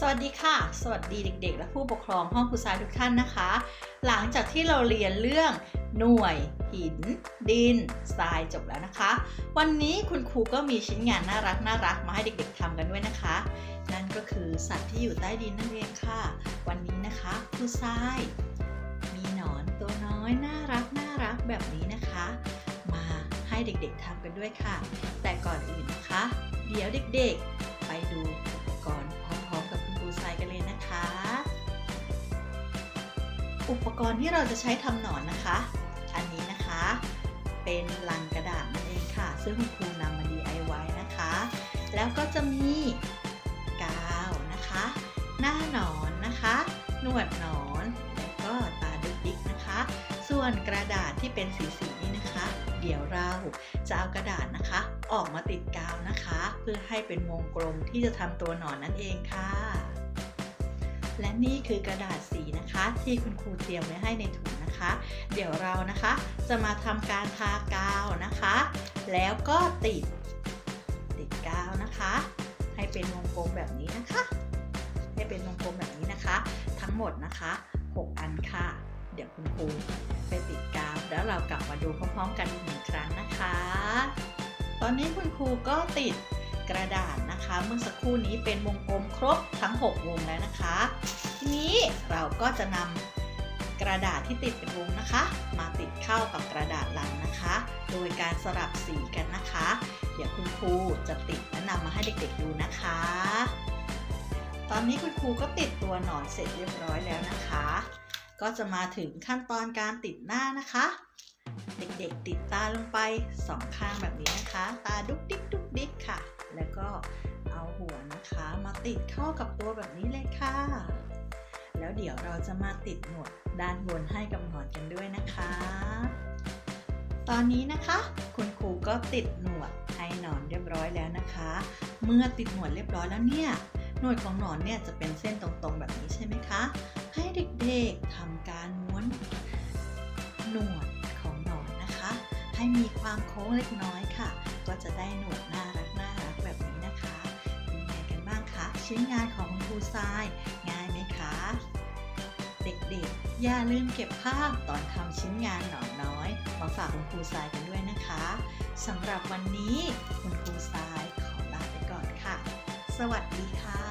สวัสดีค่ะ สวัสดีเด็ก ๆ และผู้ปกครองห้องครูทรายทุกท่านนะคะ หลังจากที่เราเรียนเรื่องหน่วย หิน ดินทรายจบแล้วนะคะ วันนี้คุณครูก็มีชิ้นงานน่ารักน่ารักมาให้เด็ก ๆทำกันด้วยนะคะ นั่นก็คือสัตว์ที่อยู่ใต้ดินนั่นเองค่ะ วันนี้นะคะครูทราย มีหนอนตัวน้อยน่ารักน่ารักแบบนี้นะคะ มาให้เด็กๆทำกันด้วยค่ะ แต่ก่อนอื่นนะคะ เดี๋ยวเด็ก ๆ ไปดู อุปกรณ์ที่เราจะใช้ทำหนอนนะคะ อันนี้นะคะ เป็นลังกระดาษนั่นเองค่ะ ซึ่งคุณครูนำมา DIY นะคะ แล้วก็จะมีกาวนะคะ หน้าหนอนนะคะ หนวดหนอน แล้วก็ตาดุกดิกนะคะ ส่วนกระดาษที่เป็นสีๆนี่นะคะ เดี๋ยวเราจะเอากระดาษนะคะ ออกมาติดกาวนะคะ เพื่อให้เป็นวงกลมที่จะทำตัวหนอนนั่นเองค่ะ และนี่คือกระดาษสีนะคะ ที่คุณครูเตรียมไว้ให้ในถุงนะคะ เดี๋ยวเรานะคะจะมาทำการทากาวนะคะ แล้วก็ติด ติดกาวนะคะ ให้เป็นวงกลมแบบนี้นะคะ ให้เป็นวงกลมแบบนี้นะคะ ทั้งหมดนะคะ 6 อันค่ะ เดี๋ยวคุณครูไปติดกาว แล้วเรากลับมาดูพร้อมๆกันอีกหนึ่งครั้งนะคะ ตอนนี้คุณครูก็ติด กระดาษนะคะ เมื่อสักครู่นี้เป็นวงกลมครบทั้ง 6 วงแล้วนะคะ ทีนี้เราก็จะนำกระดาษที่ติดเป็นวงนะคะ มาติดเข้ากับกระดาษหลังนะคะ โดยการสลับสีกันนะคะ เดี๋ยวคุณครูจะติดและนำมาให้เด็กๆดูนะคะ ตอนนี้คุณครูก็ติดตัวหนอนเสร็จเรียบร้อยแล้วนะคะ ก็จะมาถึงขั้นตอนการติดหน้านะคะเด็กๆติดตาลงไปสองข้างแบบนี้นะคะ ตาดุ๊กดิ๊กดุ๊กดิ๊กค่ะ แล้วก็เอาหัวนะคะมาติดเข้ากับตัวแบบนี้เลยค่ะ แล้วเดี๋ยวเราจะมาติดหนวดด้านบนให้กับหนอนกันด้วยนะคะ ตอนนี้นะคะ คุณครูก็ติดหนวดให้หนอนเรียบร้อยแล้วนะคะ เมื่อติดหนวดเรียบร้อยแล้วเนี่ยหนวดของหนอนเนี่ยจะเป็นเส้นตรงๆแบบนี้ใช่ไหมคะ ให้เด็กๆทำการม้วนหนวดของหนอนนะคะ ให้มีความโค้งเล็กน้อยค่ะ ก็จะได้หนวด ชิ้นงานของคุณครูทราย ง่ายไหมคะ เด็กๆ อย่าลืมเก็บภาพตอนทำชิ้นงานหนอนน้อย มาฝากคุณครูทรายกันด้วยนะคะสำหรับวันนี้คุณครูทรายขอลาไปก่อนค่ะ สวัสดีค่ะ